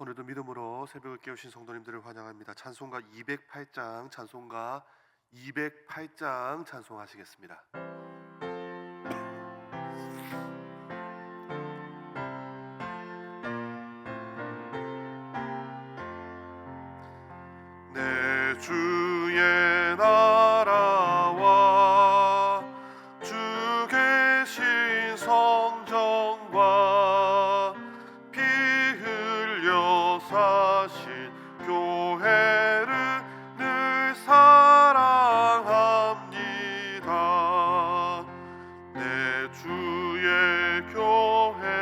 오늘도 믿음으로 새벽을 깨우신 성도님들을 환영합니다. 찬송가 208장 찬송가 208장 찬송하시겠습니다. 내 주의 주의 교회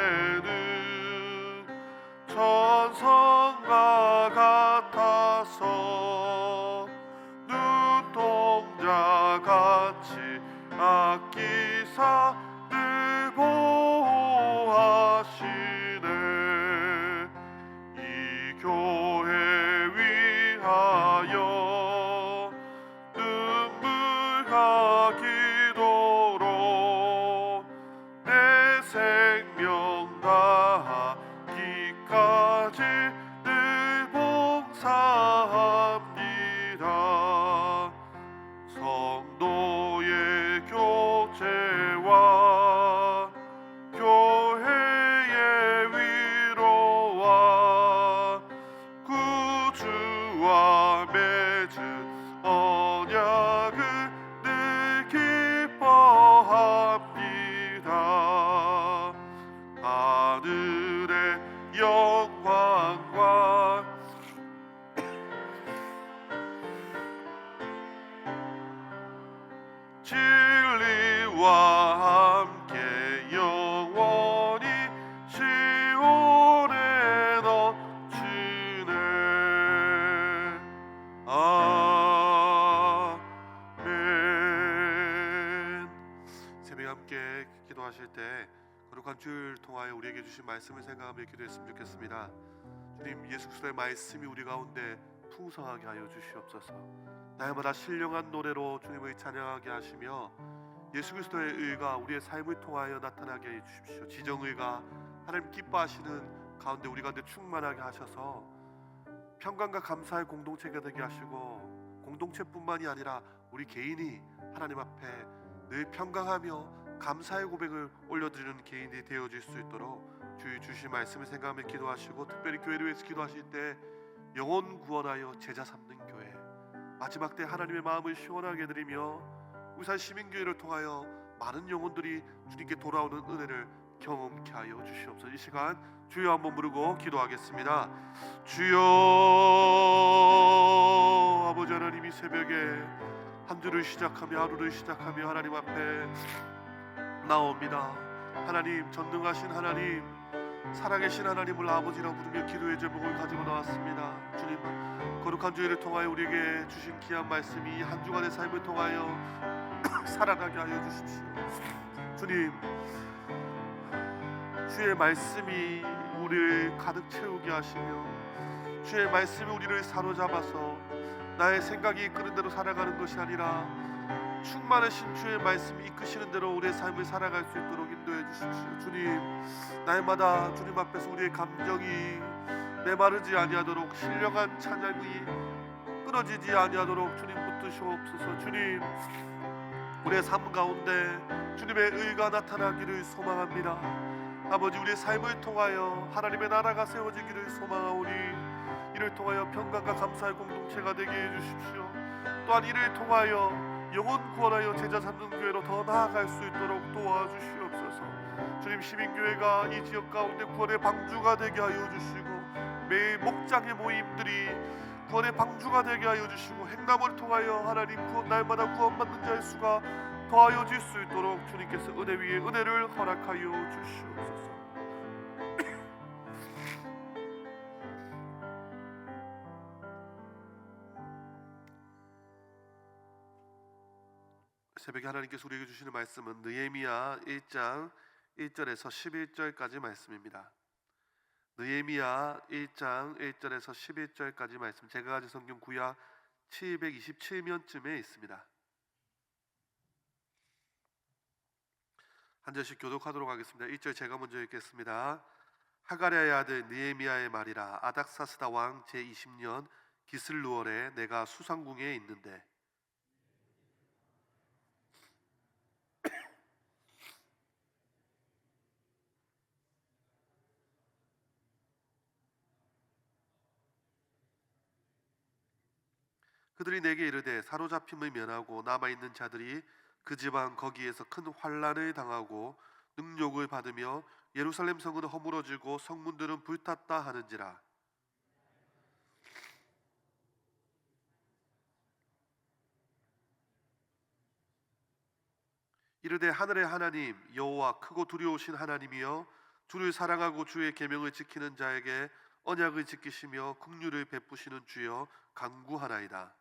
함께 기도하실 때 거룩한 주를 통하여 우리에게 주신 말씀을 생각하며 기도했으면 좋겠습니다 주님 예수 그리스도의 말씀이 우리 가운데 풍성하게 하여 주시옵소서 날마다 신령한 노래로 주님을 찬양하게 하시며 예수 그리스도의 의가 우리의 삶을 통하여 나타나게 해 주십시오. 지정의가 하나님 기뻐하시는 가운데 우리 가운데 충만하게 하셔서 평강과 감사의 공동체가 되게 하시고 공동체뿐만이 아니라 우리 개인이 하나님 앞에 늘 평강하며 감사의 고백을 올려드리는 개인이 되어질 수 있도록 주의 주신 말씀을 생각하며 기도하시고 특별히 교회를 위해서 기도하실 때 영혼 구원하여 제자 삼는 교회 마지막 때 하나님의 마음을 시원하게 드리며 우산 시민교회를 통하여 많은 영혼들이 주님께 돌아오는 은혜를 경험케 하여 주시옵소서. 이 시간 주여 한번 부르고 기도하겠습니다. 주여 아버지 하나님 이 새벽에 한 주를 시작하며 하루를 시작하며 하나님 앞에 나옵니다. 하나님 전능하신 하나님 살아계신 하나님을 아버지라 부르며 기도의 제목을 가지고 나왔습니다. 주님 거룩한 주의를 통하여 우리에게 주신 귀한 말씀이 한 주간의 삶을 통하여 살아나게 하여 주십시오. 주님, 주의 말씀이 우리를 가득 채우게 하시며 주의 말씀이 우리를 사로잡아서 나의 생각이 이끄는 대로 살아가는 것이 아니라 충만하신 주의 말씀이 이끄시는 대로 우리의 삶을 살아갈 수 있도록 인도해 주십시오. 주님, 날마다 주님 앞에서 우리의 감정이 메마르지 아니하도록 신령한 찬양이 끊어지지 아니하도록 주님 붙드시옵소서. 주님, 우리의 삶 가운데 주님의 의가 나타나기를 소망합니다. 아버지 우리의 삶을 통하여 하나님의 나라가 세워지기를 소망하오니 이를 통하여 평강과 감사의 공동체가 되게 해 주십시오. 또한 이를 통하여 영혼 구원하여 제자 삼는 교회로 더 나아갈 수 있도록 도와주시옵소서. 주님 시민교회가 이 지역 가운데 구원의 방주가 되게 하여 주시고 매일 목장의 모임들이 구원의 방주가 되게 하여 주시고 행남을 통하여 하나님 구원 날마다 구원받는 자의 수가 더하여질 수 있도록 주님께서 은혜 위에 은혜를 허락하여 주시옵소서. 새벽에 하나님께서 우리에게 주시는 말씀은 느헤미야 1장 1절에서 11절까지 말씀입니다. 느헤미야 1장 1절에서 11절까지 말씀 제가 가진 성경 구약 727면쯤에 있습니다. 한 절씩 교독하도록 하겠습니다. 1절 제가 먼저 읽겠습니다. 하가랴의 아들 느헤미야의 말이라 아닥사스다 왕 제20년 기슬루월에 내가 수상궁에 있는데 그들이 내게 이르되 사로잡힘을 면하고 남아 있는 자들이 그 지방 거기에서 큰 환란을 당하고 능욕을 받으며 예루살렘 성은 허물어지고 성문들은 불탔다 하는지라. 이르되 하늘의 하나님 여호와 크고 두려우신 하나님이여 주를 사랑하고 주의 계명을 지키는 자에게 언약을 지키시며 긍휼을 베푸시는 주여 간구하나이다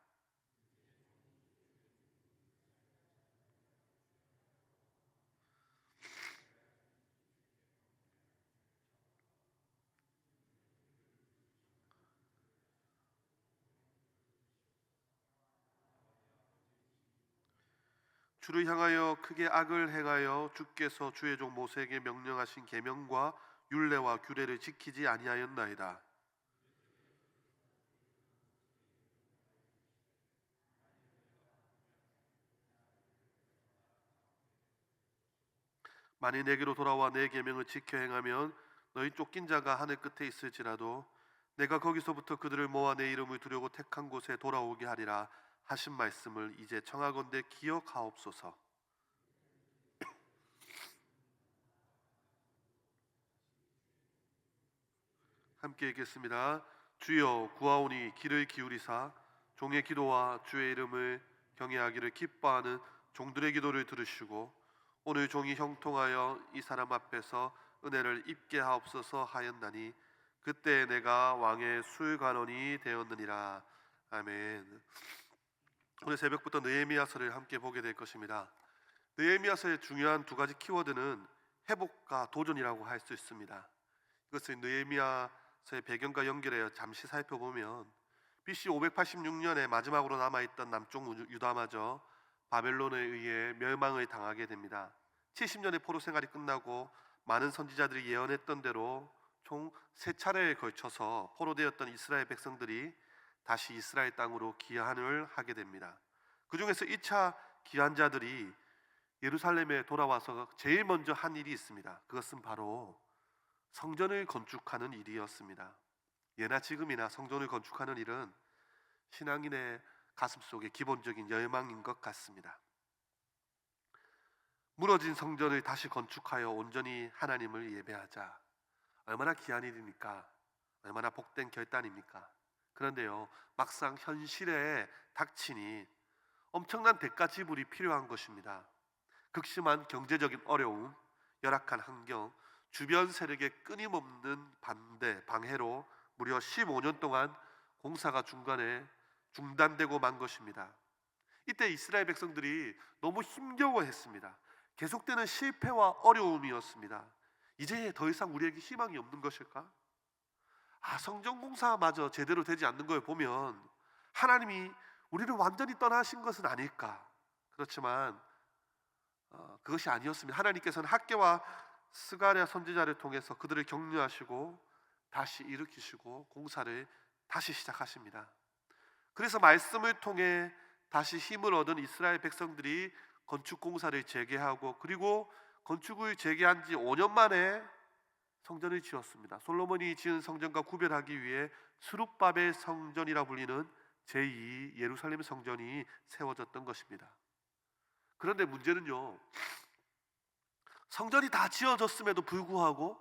주를 향하여 크게 악을 행하여 주께서 주의 종 모세에게 명령하신 계명과 율례와 규례를 지키지 아니하였나이다. 만일 내게로 돌아와 내 계명을 지켜 행하면 너희 쫓긴 자가 하늘 끝에 있을지라도 내가 거기서부터 그들을 모아 내 이름을 두려고 택한 곳에 돌아오게 하리라 하신 말씀을 이제 청하건대 기억하옵소서. 함께 읽겠습니다. 주여 구하오니 길을 기울이사 종의 기도와 주의 이름을 경외하기를 기뻐하는 종들의 기도를 들으시고 오늘 종이 형통하여 이 사람 앞에서 은혜를 입게 하옵소서 하였나니 그때 내가 왕의 술관원이 되었느니라 아멘. 오늘 새벽부터 느헤미야서를 함께 보게 될 것입니다. 느헤미야서의 중요한 두 가지 키워드는 회복과 도전이라고 할 수 있습니다. 이것을 느헤미야서의 배경과 연결해 잠시 살펴보면 BC 586년에 마지막으로 남아 있던 남쪽 유다마저 바벨론에 의해 멸망을 당하게 됩니다. 70년의 포로 생활이 끝나고 많은 선지자들이 예언했던 대로 총 세 차례에 걸쳐서 포로되었던 이스라엘 백성들이 다시 이스라엘 땅으로 귀환을 하게 됩니다. 그 중에서 2차 귀환자들이 예루살렘에 돌아와서 제일 먼저 한 일이 있습니다. 그것은 바로 성전을 건축하는 일이었습니다. 예나 지금이나 성전을 건축하는 일은 신앙인의 가슴 속의 기본적인 열망인 것 같습니다. 무너진 성전을 다시 건축하여 온전히 하나님을 예배하자. 얼마나 귀한 일입니까? 얼마나 복된 결단입니까? 그런데요, 막상 현실에 닥치니 엄청난 대가 지불이 필요한 것입니다. 극심한 경제적인 어려움, 열악한 환경, 주변 세력의 끊임없는 반대, 방해로 무려 15년 동안 공사가 중간에 중단되고 만 것입니다. 이때 이스라엘 백성들이 너무 힘겨워했습니다. 계속되는 실패와 어려움이었습니다. 이제 더 이상 우리에게 희망이 없는 것일까? 아, 성전 공사마저 제대로 되지 않는 걸 보면 하나님이 우리를 완전히 떠나신 것은 아닐까? 그렇지만 어, 그것이 아니었습니다. 하나님께서는 학계와 스가랴 선지자를 통해서 그들을 격려하시고 다시 일으키시고 공사를 다시 시작하십니다. 그래서 말씀을 통해 다시 힘을 얻은 이스라엘 백성들이 건축 공사를 재개하고 그리고 건축을 재개한 지 5년 만에 성전을 지었습니다. 솔로몬이 지은 성전과 구별하기 위해 수룹바벨 성전이라 불리는 제2 예루살렘 성전이 세워졌던 것입니다. 그런데 문제는요. 성전이 다 지어졌음에도 불구하고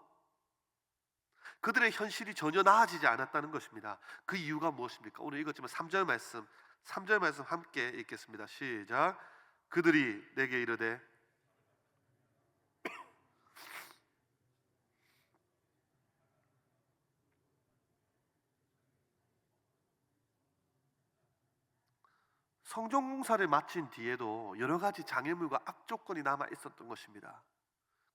그들의 현실이 전혀 나아지지 않았다는 것입니다. 그 이유가 무엇입니까? 오늘 읽었지만 3절 말씀, 3절 말씀 함께 읽겠습니다. 시작. 그들이 내게 이르되 성전 공사를 마친 뒤에도 여러 가지 장애물과 악조건이 남아 있었던 것입니다.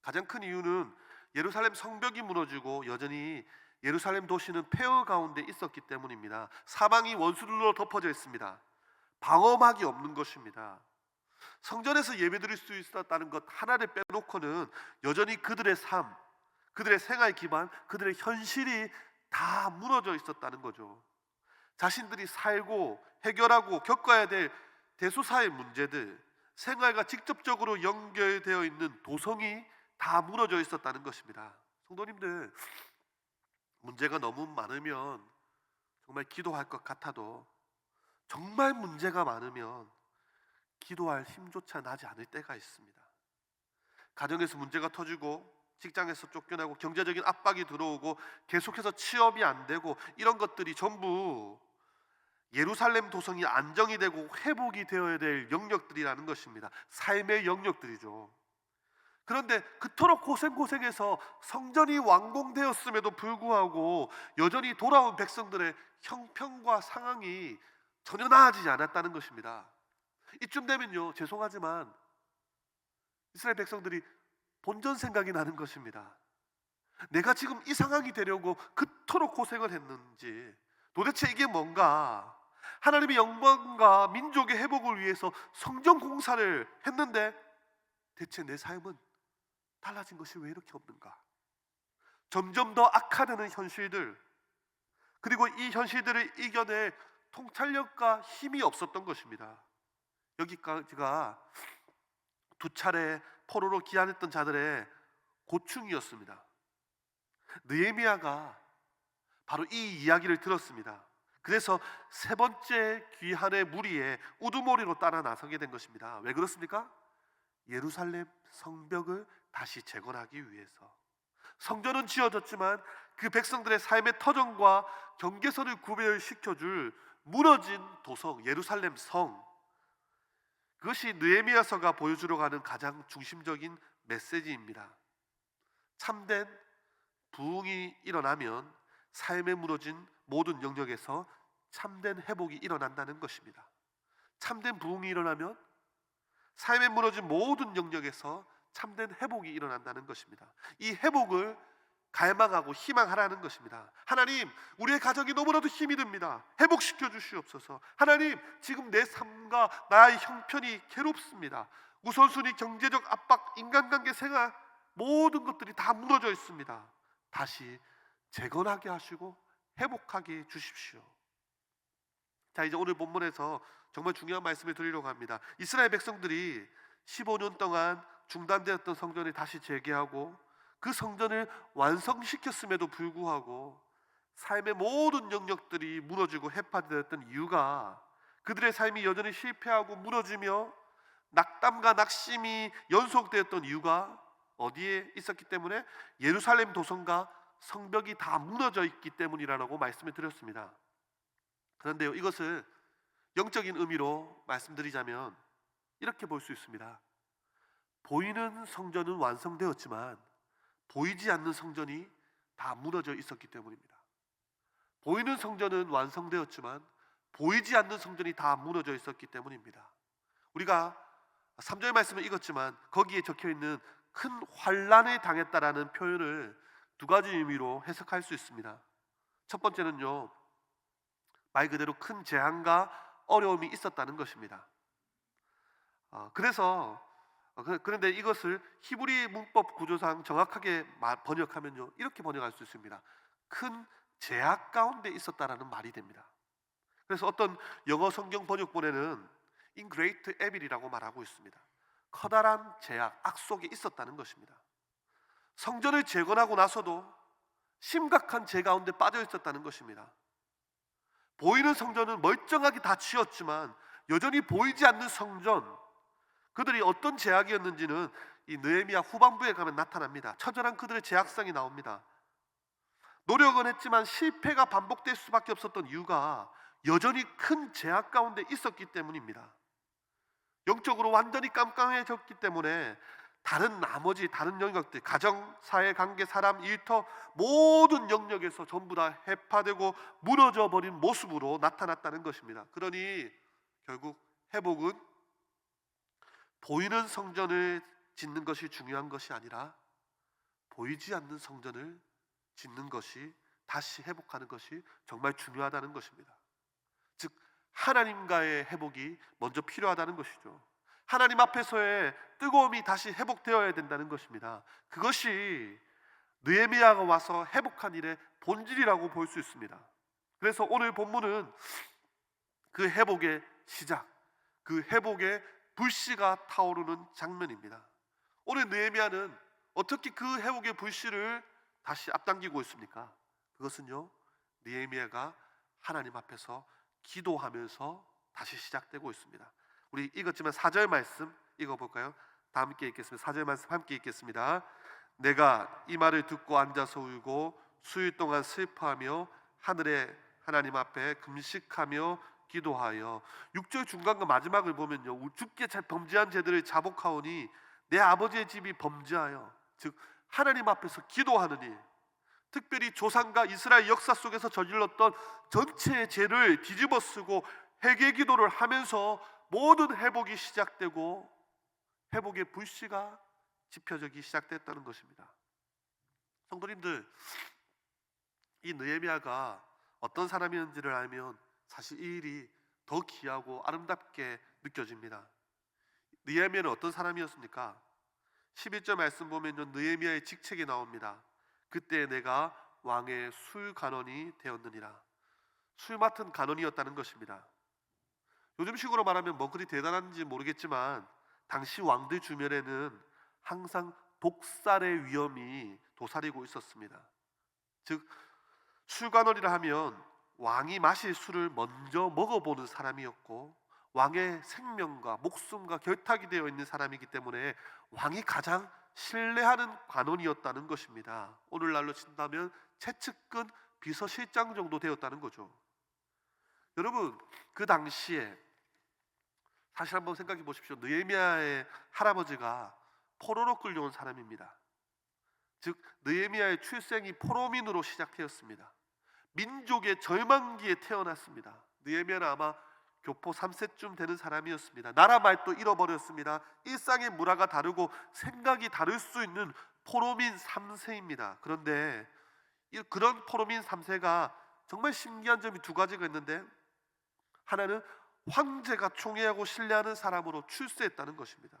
가장 큰 이유는 예루살렘 성벽이 무너지고 여전히 예루살렘 도시는 폐허 가운데 있었기 때문입니다. 사방이 원수들로 덮어져 있습니다. 방어막이 없는 것입니다. 성전에서 예배드릴 수 있었다는 것 하나를 빼놓고는 여전히 그들의 삶, 그들의 생활 기반, 그들의 현실이 다 무너져 있었다는 거죠. 자신들이 살고 해결하고 겪어야 될 대소사의 문제들, 생활과 직접적으로 연결되어 있는 도성이 다 무너져 있었다는 것입니다. 성도님들, 문제가 너무 많으면 정말 기도할 것 같아도 정말 문제가 많으면 기도할 힘조차 나지 않을 때가 있습니다. 가정에서 문제가 터지고 직장에서 쫓겨나고 경제적인 압박이 들어오고 계속해서 취업이 안 되고 이런 것들이 전부 예루살렘 도성이 안정이 되고 회복이 되어야 될 영역들이라는 것입니다. 삶의 영역들이죠. 그런데 그토록 고생고생해서 성전이 완공되었음에도 불구하고 여전히 돌아온 백성들의 형편과 상황이 전혀 나아지지 않았다는 것입니다. 이쯤 되면요, 죄송하지만 이스라엘 백성들이 본전 생각이 나는 것입니다. 내가 지금 이 상황이 되려고 그토록 고생을 했는지 도대체 이게 뭔가 하나님의 영광과 민족의 회복을 위해서 성전 공사를 했는데 대체 내 삶은 달라진 것이 왜 이렇게 없는가? 점점 더 악화되는 현실들 그리고 이 현실들을 이겨낼 통찰력과 힘이 없었던 것입니다. 여기까지가 두 차례 포로로 귀환했던 자들의 고충이었습니다. 느헤미야가 바로 이 이야기를 들었습니다. 그래서 세 번째 귀환의 무리에 우두머리로 따라 나서게 된 것입니다. 왜 그렇습니까? 예루살렘 성벽을 다시 재건하기 위해서. 성전은 지어졌지만 그 백성들의 삶의 터전과 경계선을 구별시켜줄 무너진 도성 예루살렘 성 그것이 느헤미야서가 보여주려 가는 가장 중심적인 메시지입니다. 참된 부흥이 일어나면 삶에 무너진 모든 영역에서 참된 회복이 일어난다는 것입니다. 참된 부흥이 일어나면 삶에 무너진 모든 영역에서 참된 회복이 일어난다는 것입니다. 이 회복을 갈망하고 희망하라는 것입니다. 하나님, 우리의 가정이 너무나도 힘이 듭니다. 회복시켜 주시옵소서. 하나님, 지금 내 삶과 나의 형편이 괴롭습니다. 우선순위, 경제적 압박, 인간관계 생활 모든 것들이 다 무너져 있습니다. 다시 재건하게 하시고 회복하게 해 주십시오. 자, 이제 오늘 본문에서 정말 중요한 말씀을 드리려고 합니다. 이스라엘 백성들이 15년 동안 중단되었던 성전을 다시 재개하고 그 성전을 완성시켰음에도 불구하고 삶의 모든 영역들이 무너지고 해파되었던 이유가 그들의 삶이 여전히 실패하고 무너지며 낙담과 낙심이 연속되었던 이유가 어디에 있었기 때문에 예루살렘 도성과 성벽이 다 무너져 있기 때문이라고 말씀을 드렸습니다. 그런데요, 이것을 영적인 의미로 말씀드리자면 이렇게 볼 수 있습니다. 보이는 성전은 완성되었지만 보이지 않는 성전이 다 무너져 있었기 때문입니다. 보이는 성전은 완성되었지만 보이지 않는 성전이 다 무너져 있었기 때문입니다. 우리가 3절 말씀을 읽었지만 거기에 적혀 있는 큰 환란에 당했다라는 표현을 두 가지 의미로 해석할 수 있습니다. 첫 번째는요. 말 그대로 큰 재앙과 어려움이 있었다는 것입니다. 어, 그래서 어, 그- 그런데 이것을 히브리 문법 구조상 정확하게 마- 번역하면요 이렇게 번역할 수 있습니다. 큰 제약 가운데 있었다라는 말이 됩니다. 그래서 어떤 영어 성경 번역본에는 in great evil이라고 말하고 있습니다. 커다란 제약, 악 속에 있었다는 것입니다. 성전을 재건하고 나서도 심각한 재 가운데 빠져 있었다는 것입니다. 보이는 성전은 멀쩡하게 다 지었지만 여전히 보이지 않는 성전, 그들이 어떤 제약이었는지는 이 느헤미야 후반부에 가면 나타납니다. 처절한 그들의 제약상이 나옵니다. 노력은 했지만 실패가 반복될 수밖에 없었던 이유가 여전히 큰 제약 가운데 있었기 때문입니다. 영적으로 완전히 깜깜해졌기 때문에 다른 나머지 다른 영역들 가정, 사회, 관계, 사람, 일터 모든 영역에서 전부 다 해파되고 무너져 버린 모습으로 나타났다는 것입니다. 그러니 결국 회복은 보이는 성전을 짓는 것이 중요한 것이 아니라 보이지 않는 성전을 짓는 것이 다시 회복하는 것이 정말 중요하다는 것입니다. 즉 하나님과의 회복이 먼저 필요하다는 것이죠. 하나님 앞에서의 뜨거움이 다시 회복되어야 된다는 것입니다. 그것이 느헤미야가 와서 회복한 일의 본질이라고 볼 수 있습니다. 그래서 오늘 본문은 그 회복의 시작, 그 회복의 불씨가 타오르는 장면입니다. 오늘 느헤미야는 어떻게 그 회복의 불씨를 다시 앞당기고 있습니까? 그것은요 느헤미야가 하나님 앞에서 기도하면서 다시 시작되고 있습니다. 우리 읽었지만 4절 말씀 읽어 볼까요? 다 함께 읽겠습니다. 4절 말씀 함께 읽겠습니다. 내가 이 말을 듣고 앉아서 울고 수일 동안 슬퍼하며 하늘의 하나님 앞에 금식하며 기도하여 6절 중간과 마지막을 보면요 죽게 잘 범죄한 죄들을 자복하오니 내 아버지의 집이 범죄하여 즉 하나님 앞에서 기도하는 일 특별히 조상과 이스라엘 역사 속에서 저질렀던 전체의 죄를 뒤집어 쓰고 회개 기도를 하면서 모든 회복이 시작되고 회복의 불씨가 지펴지기 시작됐다는 것입니다. 성도님들 이 느헤미야가 어떤 사람이었는지를 알면 사실 이 일이 더 귀하고 아름답게 느껴집니다. 느헤미야는 어떤 사람이었습니까? 11절 말씀 보면요 느헤미야의 직책이 나옵니다. 그때 내가 왕의 술 간원이 되었느니라. 술 맡은 간원이었다는 것입니다. 요즘 식으로 말하면 뭐 그리 대단한지 모르겠지만 당시 왕들 주변에는 항상 독살의 위험이 도사리고 있었습니다. 즉 술관원이라 하면 왕이 마실 술을 먼저 먹어보는 사람이었고 왕의 생명과 목숨과 결탁이 되어 있는 사람이기 때문에 왕이 가장 신뢰하는 관원이었다는 것입니다. 오늘날로 친다면 최측근 비서실장 정도 되었다는 거죠. 여러분 그 당시에 사실 한번 생각해 보십시오. 느헤미야의 할아버지가 포로로 끌려온 사람입니다. 즉 느헤미야의 출생이 포로민으로 시작되었습니다. 민족의 절망기에 태어났습니다. 느헤미야는 아마 교포 3세쯤 되는 사람이었습니다. 나라 말도 잃어버렸습니다. 일상의 문화가 다르고 생각이 다를 수 있는 포로민 3세입니다. 그런데 이- 그런 포로민 3세가 정말 신기한 점이 두 가지가 있는데 하나는 황제가 총애하고 신뢰하는 사람으로 출세했다는 것입니다.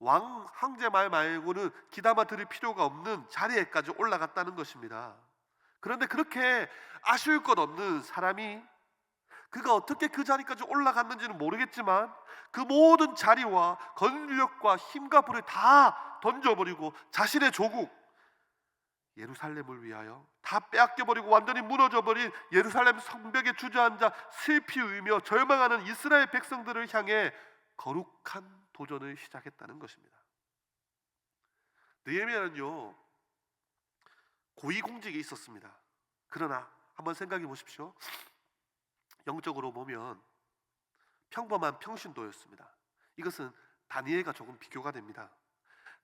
왕 황제 말 말고는 기담아 들을 필요가 없는 자리에까지 올라갔다는 것입니다. 그런데 그렇게 아쉬울 것 없는 사람이 그가 어떻게 그 자리까지 올라갔는지는 모르겠지만 그 모든 자리와 권력과 힘과 불을 다 던져버리고 자신의 조국 예루살렘을 위하여 다 빼앗겨버리고 완전히 무너져버린 예루살렘 성벽에 주저앉아 슬피 울며 절망하는 이스라엘 백성들을 향해 거룩한 도전을 시작했다는 것입니다. 느헤미야는요 고위공직에 있었습니다. 그러나 한번 생각해 보십시오. 영적으로 보면 평범한 평신도였습니다. 이것은 다니엘과 조금 비교가 됩니다.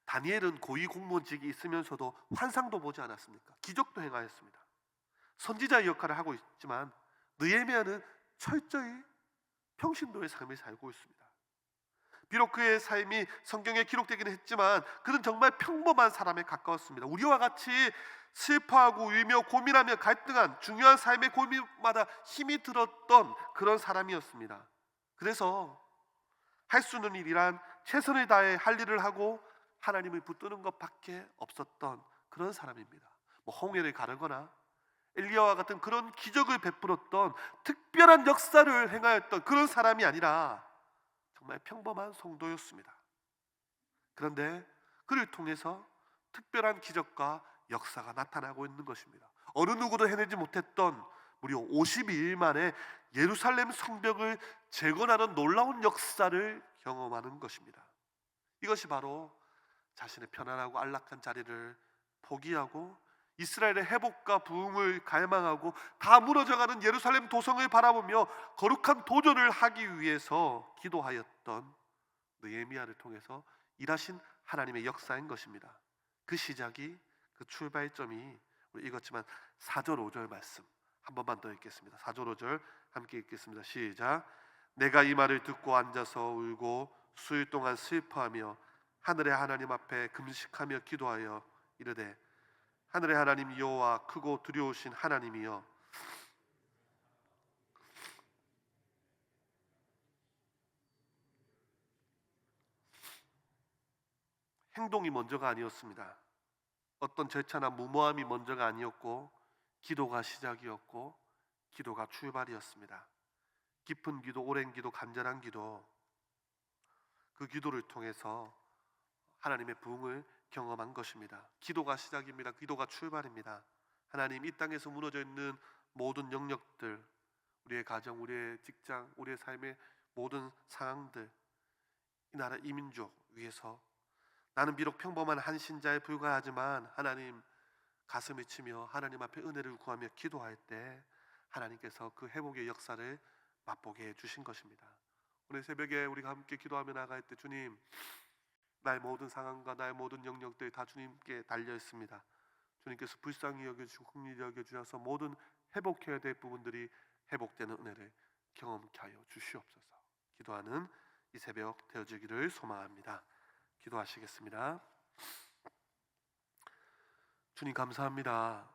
다니엘은 고위 공무원직이 있으면서도 환상도 보지 않았습니까? 기적도 행하였습니다. 선지자의 역할을 하고 있지만 느헤미야는 철저히 평신도의 삶을 살고 있습니다. 비록 그의 삶이 성경에 기록되기는 했지만 그는 정말 평범한 사람에 가까웠습니다. 우리와 같이 슬퍼하고 울며 고민하며 갈등한 중요한 삶의 고민마다 힘이 들었던 그런 사람이었습니다. 그래서 할 수 있는 일이란 최선을 다해 할 일을 하고 하나님을 붙드는 것밖에 없었던 그런 사람입니다. 뭐 홍해를 가르거나 엘리야와 같은 그런 기적을 베풀었던 특별한 역사를 행하였던 그런 사람이 아니라 정말 평범한 성도였습니다. 그런데 그를 통해서 특별한 기적과 역사가 나타나고 있는 것입니다. 어느 누구도 해내지 못했던 무려 52일 만에 예루살렘 성벽을 재건하는 놀라운 역사를 경험하는 것입니다. 이것이 바로 자신의 편안하고 안락한 자리를 포기하고 이스라엘의 회복과 부흥을 갈망하고 다 무너져가는 예루살렘 도성을 바라보며 거룩한 도전을 하기 위해서 기도하였던 느헤미야를 통해서 일하신 하나님의 역사인 것입니다. 그 시작이 그 출발점이 우리 읽었지만 4절 5절 말씀 한 번만 더 읽겠습니다. 4절 5절 함께 읽겠습니다. 시작. 내가 이 말을 듣고 앉아서 울고 수일 동안 슬퍼하며 하늘의 하나님 앞에 금식하며 기도하여 이르되 하늘의 하나님 여호와 크고 두려우신 하나님이여 행동이 먼저가 아니었습니다. 어떤 절차나 무모함이 먼저가 아니었고 기도가 시작이었고 기도가 출발이었습니다. 깊은 기도, 오랜 기도, 간절한 기도 그 기도를 통해서 하나님의 부흥을 경험한 것입니다. 기도가 시작입니다. 기도가 출발입니다. 하나님 이 땅에서 무너져 있는 모든 영역들, 우리의 가정, 우리의 직장, 우리의 삶의 모든 상황들, 이 나라 이민족 위해서 나는 비록 평범한 한 신자에 불과하지만 하나님 가슴을 치며 하나님 앞에 은혜를 구하며 기도할 때 하나님께서 그 회복의 역사를 맛보게 해 주신 것입니다. 오늘 새벽에 우리가 함께 기도하며 나갈 때 주님 나의 모든 상황과 나의 모든 영역들이 다 주님께 달려 있습니다. 주님께서 불쌍히 여겨주시고 긍휼히 여겨주셔서 모든 회복해야 될 부분들이 회복되는 은혜를 경험케 하여 주시옵소서. 기도하는 이 새벽 되어지기를 소망합니다. 기도하시겠습니다. 주님 감사합니다.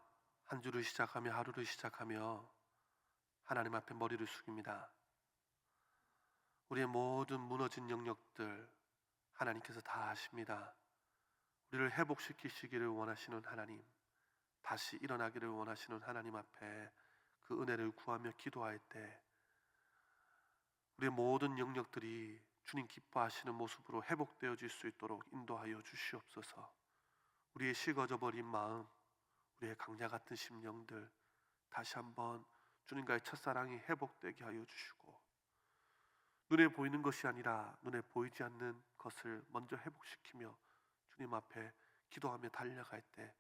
한 주를 시작하며 하루를 시작하며 하나님 앞에 머리를 숙입니다. 우리의 모든 무너진 영역들 하나님께서 다 아십니다. 우리를 회복시키시기를 원하시는 하나님, 다시 일어나기를 원하시는 하나님 앞에 그 은혜를 구하며 기도할 때 우리의 모든 영역들이 주님 기뻐하시는 모습으로 회복되어질 수 있도록 인도하여 주시옵소서. 우리의 식어져 버린 마음, 우리의 강야 같은 심령들 다시 한번 주님과의 첫사랑이 회복되게 하여 주시고 눈에 보이는 것이 아니라 눈에 보이지 않는 것을 먼저 회복시키며 주님 앞에 기도하며 달려갈 때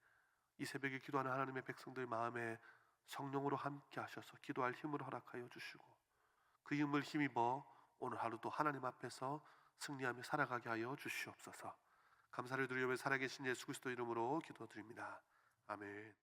이 새벽에 기도하는 하나님의 백성들 마음에 성령으로 함께 하셔서 기도할 힘을 허락하여 주시고 그 힘을 힘입어 오늘 하루도 하나님 앞에서 승리하며 살아가게 하여 주시옵소서. 감사를 드리며 살아계신 예수 그리스도 이름으로 기도드립니다. 아멘.